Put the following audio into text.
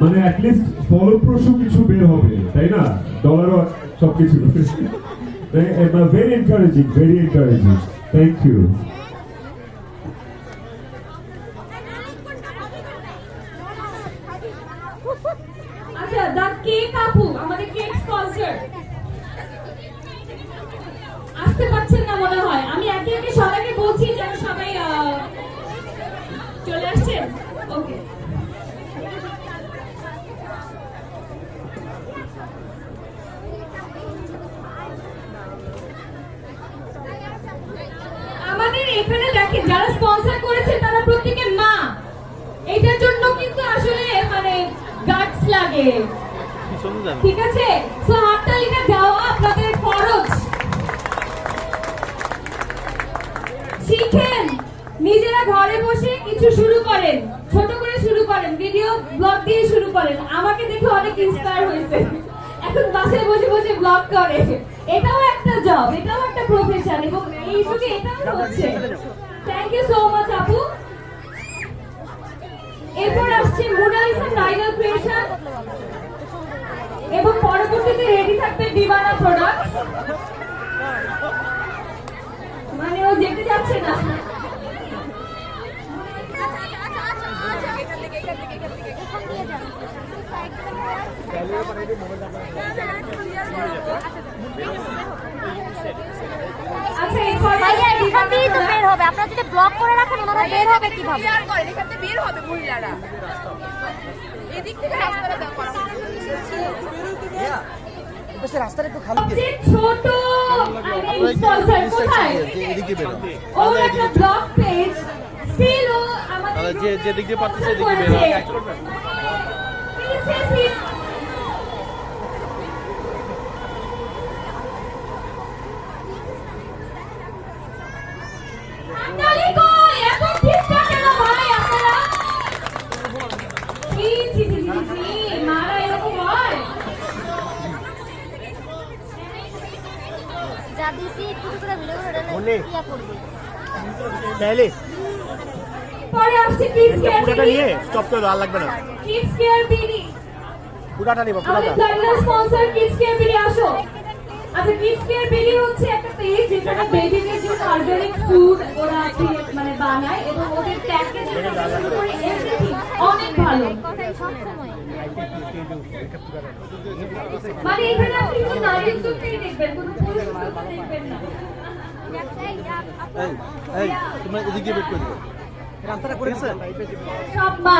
মানে অ্যাটলিস্ট ফলপ্রসূ কিছু বের হবে, তাই না? ডলারও সবকিছু very encouraging very encouraging thank you আচ্ছা কেক আমাদের কেক আসতে পারছেন না মনে হয়। আমি সবাইকে বলছি যেন চলে আসছেন। ওকে আমাদের এখানে দেখেন, যারা স্পন্সর করেছে তারা প্রত্যেকে মা। এটার জন্য কিন্তু আসলে মানে গাটস লাগে। ঠিক আছে? সো হাততালিটা দেওয়া আপনাদের ফরজ। শিখেন। নিজেরা ঘরে বসে কিছু শুরু করেন। ছোট করে শুরু করেন। ভিডিও ব্লগ দিয়ে শুরু করেন। আমাকে দেখে অনেক ইন্সপায়ার হয়েছে। এখন বাসে বসে বসে ব্লগ করে। এটাও একটা জব এটাও একটা প্রফেশন এবং এই যুগে এটাও হচ্ছে। থ্যাংক ইউ সো মাচ আপু। এরপর আসছে মোনালিসা টাইগার ক্রিয়েশন এবং পরবর্তীতে রেডি থাকবে দিবানা প্রোডাক্ট মানে ও যেতে যাচ্ছে না আচ্ছা এরপর ভাইয়া এখান দিয়েই তো বের হবে আপনারা যদি ব্লক করে রাখেন ওনারা বের হবে কীভাবে? বের করে এখান থেকে বের হবে মহিলারা। এদিক থেকে রাস্তাটা করা একটু খালি ছোট স্পন্সর কোথায়? এদিকে বেরো। ও একটা ব্লগ পেজ স্টিল আমাদের তাহলে যে- যেদিক দিয়ে পারতেছে sponsor এদিকে বের করেছে। হবে। Please, please, please. হাততালি কই? এখন ঠিকঠাক কেন ভাই আপনারা? ছি, ছি, ছি, ছি, ছি, মারা এরকম হয়? যা দিছি একটু একটু করে ভিডিও করে বললি? ইয়া করবে তাইলে পরে আসছে কিডস কেয়ার পুরাটা নিয়ে স্টপ করে দাও আর লাগবে না। কিডস কেয়ার বিডি পুরাটা নিব আমাদের পুরাটা। Platinum sponsor kids care BD আসো। আচ্ছা কিডস কেয়ার বিডি হচ্ছে একটা পেজ যেখানে বেবিদের জন্য অর্গানিক ফুড ওরা মানে বানায় এবং ওদের প্যাকেজ এভরিথিং অনেক ভালো। মানে এখানে আপনি নারীর চোখেই দেখবেন কোনো পুরুষ চোখে দেখবেন না এই এই তুমি এদিকে বের করে দিও। রাস্তাটা করে দিছে সব মা।